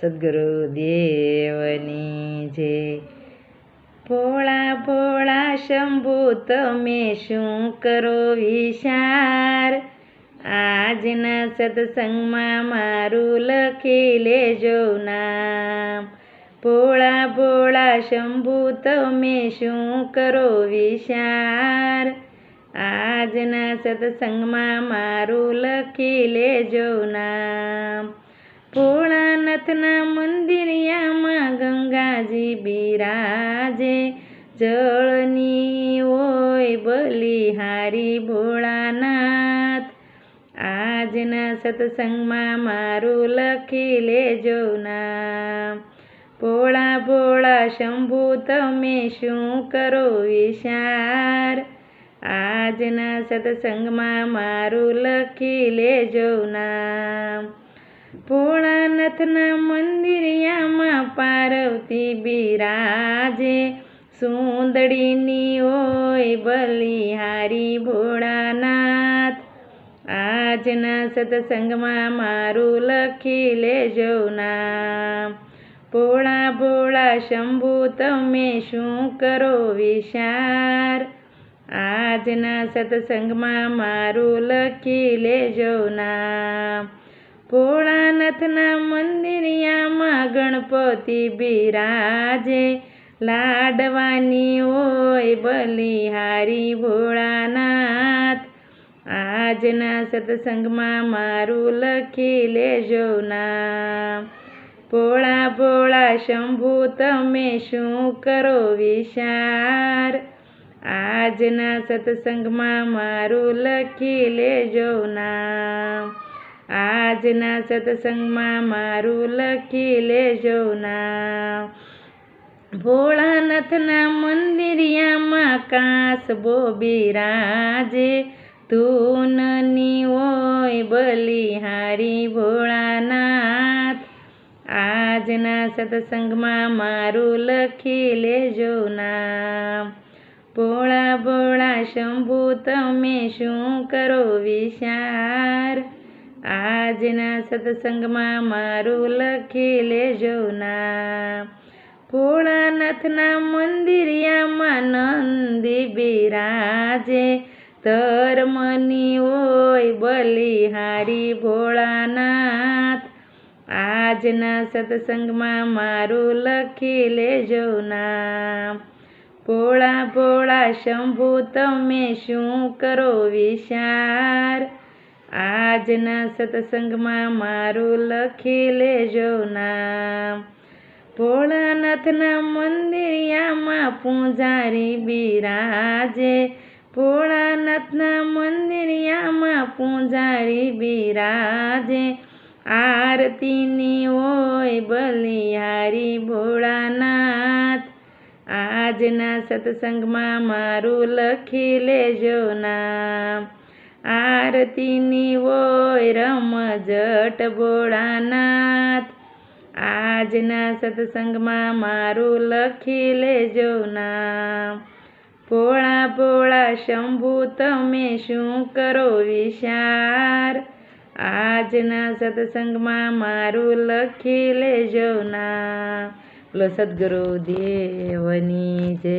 સદગુરુ દેવની જે. ભોળા ભોળા શંભુ, તમે શું કરો વિચાર? આજના સત્સંગમાં મારું લખી લેજો નામ. ભોળા ભોળા શંભુ, તમે શું કરો વિચાર? આજના સત્સંગમાં મારું લખી લેજો નામ. ભોળાનાથના મંદિરિયામાં ગંગાજી બિરાજે. જળની હોય બલિહારી ભોળાનાથ. આજના સત્સંગમાં મારું લખી લેજો નામ. ભોળા ભોળા શંભુ, તમે શું કરો વિચાર? આજના સત્સંગમાં મારું લખી લેજો નામ. ભોળાનાથના મંદિરિયામાં પાર્વતી બિરાજે. સુંદડીની હોય બલિહારી ભોળાનાથ. આજના સત્સંગમાં મારું લખી લેજો નામ. ભોળા ભોળા શંભુ, તમે શું કરો વિચાર? આજના સત્સંગમાં મારું લખી લેજો નામ. ભોળાનાથના મંદિરિયામાં ગણપતિ બિરાજે. લાડવાની હોય બલિહારી ભોળાનાથ. આજના સત્સંગમાં મારું લખી લેજો નામ ભોળા ભોળા શંભુ, તમે શું કરો વિચાર? આજના સત્સંગમાં મારું લખી લેજો નામ આજના સત્સંગમાં મારું લખી લેજો નામ ભોળાનાથના મંદિરિયામાં કાસબો બિરાજે ધૂનની હોય બલિહારી ભોળાનાથ આજના સત્સંગમાં મારું લખી લેજો નામ ભોળા ભોળા શંભુ તમે શું કરો વિચાર આજના સત્સંગમાં મારું લખી લેજો નામ ભોળાનાથના મંદિરિયામાં નંદી બિરાજે. ધર્મની હોય બલિહારી ભોળાનાથ. આજના સત્સંગમાં મારું લખી લેજો નામ ભોળા ભોળા શંભુ, તમે શું કરો વિચાર? આજના સત્સંગમાં મારું લખી લેજો નામ. ભોળાનાથના મંદિરિયામાં પૂજારી બિરાજે. ભોળાનાથના મંદિરિયામાં પૂજારી બિરાજે. આરતીની હોય બલિહારી ભોળાનાથ. આજના સત્સંગમાં મારું લખી લેજો નામ. આરતીની હોય રમઝટ ભોળાનાથ. આજના સત્સંગમાં મારું લખી લેજો નામ. ભોળા ભોળા શંભુ, તમે શું કરો વિચાર? આજના સત્સંગમાં મારું લખી લેજો નામ. બોલો સદગુરુ દેવની જય.